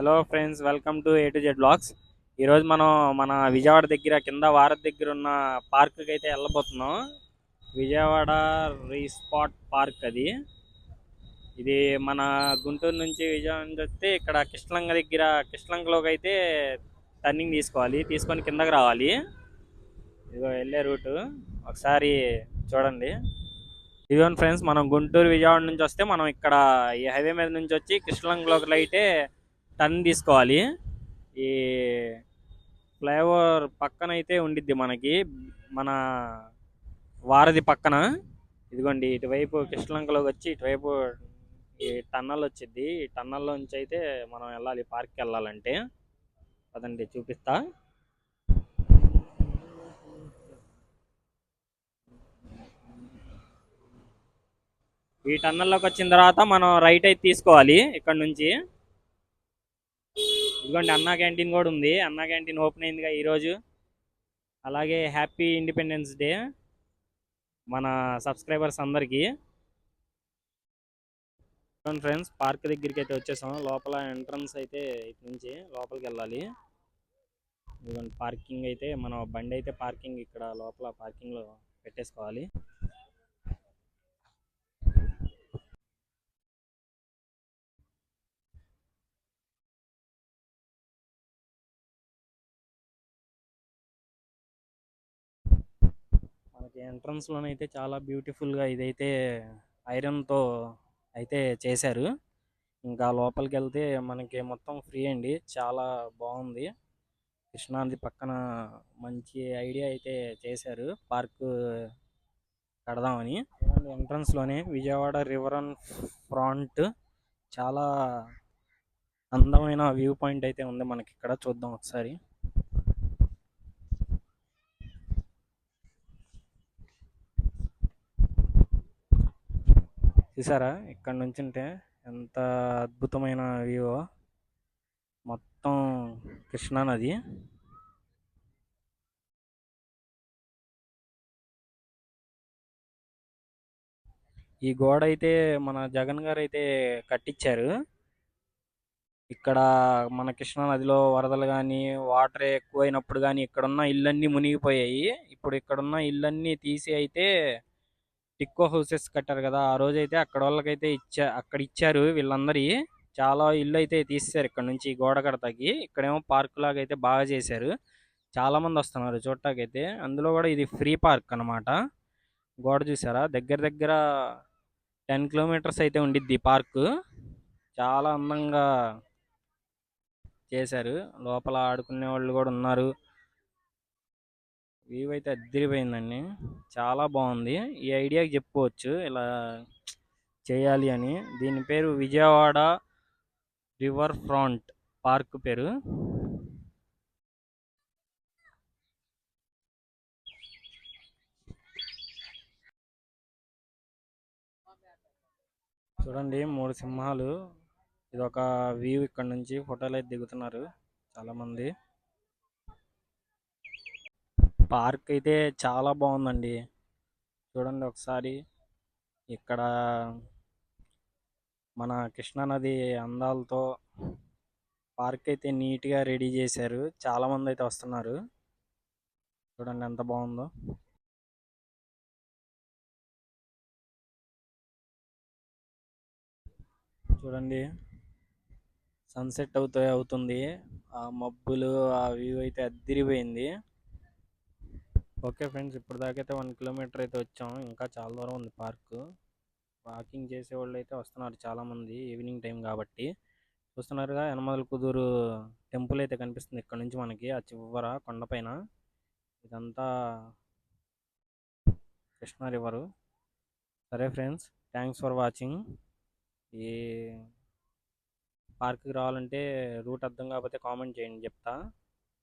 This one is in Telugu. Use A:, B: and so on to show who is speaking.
A: Hello friends welcome to A to Z vlogs ఈరోజు మనం మన విజయవాడ దగ్గర కింద వారధి దగ్గర ఉన్న పార్క్కి అయితే వెళ్ళబోతున్నాం. విజయవాడ రీస్పాట్ పార్క్ అది. ఇది మన గుంటూరు నుంచి విజయవాడ నుంచి వస్తే ఇక్కడ కృష్ణలంగ దగ్గర కృష్ణలంగలోకి అయితే టర్నింగ్ తీసుకోవాలి. తీసుకొని కిందకి రావాలి. ఇదిగో వెళ్ళే రూటు. ఒకసారి చూడండి. ఇదిగోండి ఫ్రెండ్స్ మనం గుంటూరు విజయవాడ నుంచి వస్తే మనం ఇక్కడ ఈ హైవే మీద నుంచి వచ్చి కృష్ణలంగలోకి అయితే టర్న్ తీసుకోవాలి. ఈ ఫ్లైఓవర్ పక్కన అయితే ఉండిద్ది మనకి మన వారధి పక్కన. ఇదిగోండి ఇటువైపు కృష్ణలంకలోకి వచ్చి ఇటువైపు ఈ టన్నల్ వచ్చింది ఈ టన్నల్లోంచి అయితే మనం వెళ్ళాలి పార్క్కి వెళ్ళాలంటే అదండి చూపిస్తా. ఈ టన్నల్లోకి వచ్చిన తర్వాత మనం రైట్ అయితే తీసుకోవాలి ఇక్కడ నుంచి. ఇదిగోండి అన్నా క్యాంటీన్ కూడా ఉంది. అన్నా క్యాంటీన్ ఓపెన్ అయిందిగా ఈరోజు అలాగే హ్యాపీ ఇండిపెండెన్స్ డే మన సబ్స్క్రైబర్స్ అందరికీ. ఫ్రెండ్స్ పార్క్ దగ్గరికి అయితే వచ్చేసాం. లోపల ఎంట్రన్స్ అయితే ఇటు నుంచి లోపలికి వెళ్ళాలి. ఇదిగోండి పార్కింగ్ అయితే మన బండి అయితే పార్కింగ్ ఇక్కడ లోపల పార్కింగ్లో పెట్టేసుకోవాలి. మనకి ఎంట్రన్స్ లోనైతే చాలా బ్యూటిఫుల్గా ఇదైతే ఐరన్తో అయితే చేశారు. ఇంకా లోపలికి వెళ్తే మనకి మొత్తం ఫ్రీ అండి. చాలా బాగుంది. కృష్ణాది పక్కన మంచి ఐడియా అయితే చేశారు. పార్క్ కడదామని. ఎంట్రన్స్లోనే విజయవాడ రివర్ అండ్ ఫ్రంట్ చాలా అందమైన వ్యూ పాయింట్ అయితే ఉంది మనకి ఇక్కడ. చూద్దాం ఒకసారి. చూసారా ఇక్కడ నుంచి ఉంటే ఎంత అద్భుతమైన వ్యూ. మొత్తం కృష్ణా నది. ఈ గోడ అయితే మన జగన్ గారు అయితే కట్టించారు ఇక్కడ మన కృష్ణా నదిలో వరదలు కానీ వాటర్ ఎక్కువైనప్పుడు కానీ ఇక్కడున్న ఇళ్ళన్నీ మునిగిపోయాయి. ఇప్పుడు ఇక్కడున్న ఇళ్ళన్నీ తీసి అయితే టిక్కో హౌసెస్ కట్టారు కదా ఆ రోజు అయితే అక్కడ వాళ్ళకైతే ఇచ్చా అక్కడ ఇచ్చారు వీళ్ళందరి. చాలా ఇల్లు అయితే తీసేశారు ఇక్కడ నుంచి గోడ కడతాకి. ఇక్కడేమో పార్క్ లాగా అయితే బాగా చేశారు. చాలా మంది వస్తున్నారు చూడటాకైతే అందులో కూడా ఇది ఫ్రీ పార్క్ అన్నమాట. గోడ చూసారా? దగ్గర దగ్గర టెన్ కిలోమీటర్స్ అయితే ఉండిద్ది పార్క్. చాలా అందంగా చేశారు. లోపల ఆడుకునే వాళ్ళు కూడా ఉన్నారు. వ్యూ అయితే అద్దరిపోయిందండి. చాలా బాగుంది. ఈ ఐడియాకి చెప్పుకోవచ్చు. ఇలా చేయాలి అని. దీని పేరు విజయవాడ రివర్ ఫ్రంట్ పార్క్ పేరు. చూడండి మూడు సింహాలు. ఇది ఒక వ్యూ ఇక్కడ నుంచి ఫోటోలు అయితే దిగుతున్నారు చాలా మంది పార్క్ అయితే చాలా బాగుందండి. చూడండి ఒకసారి. ఇక్కడ మన కృష్ణానది అందాలతో పార్క్ అయితే నీట్గా రెడీ చేశారు. చాలా మంది అయితే వస్తున్నారు. చూడండి ఎంత బాగుందో. చూడండి. సన్సెట్ అవుతాయి అవుతుంది. ఆ మబ్బులు ఆ వ్యూ అయితే అద్దిరిపోయింది ఓకే ఫ్రెండ్స్ ఇప్పుడు దాకైతే వన్ కిలోమీటర్ అయితే వచ్చాం. ఇంకా చాలా దూరం ఉంది పార్క్. వాకింగ్ చేసే వాళ్ళు అయితే వస్తున్నారు చాలామంది ఈవినింగ్ టైం కాబట్టి. చూస్తున్నారుగా యనమదల కుదూరు టెంపుల్ అయితే కనిపిస్తుంది ఇక్కడ నుంచి మనకి ఆ చివర కొండపైన ఇదంతా కృష్ణా రివరు సరే ఫ్రెండ్స్ థ్యాంక్స్ ఫర్ వాచింగ్. ఈ పార్క్కి రావాలంటే రూట్ అర్థం కాకపోతే కామెంట్ చేయండి చెప్తా.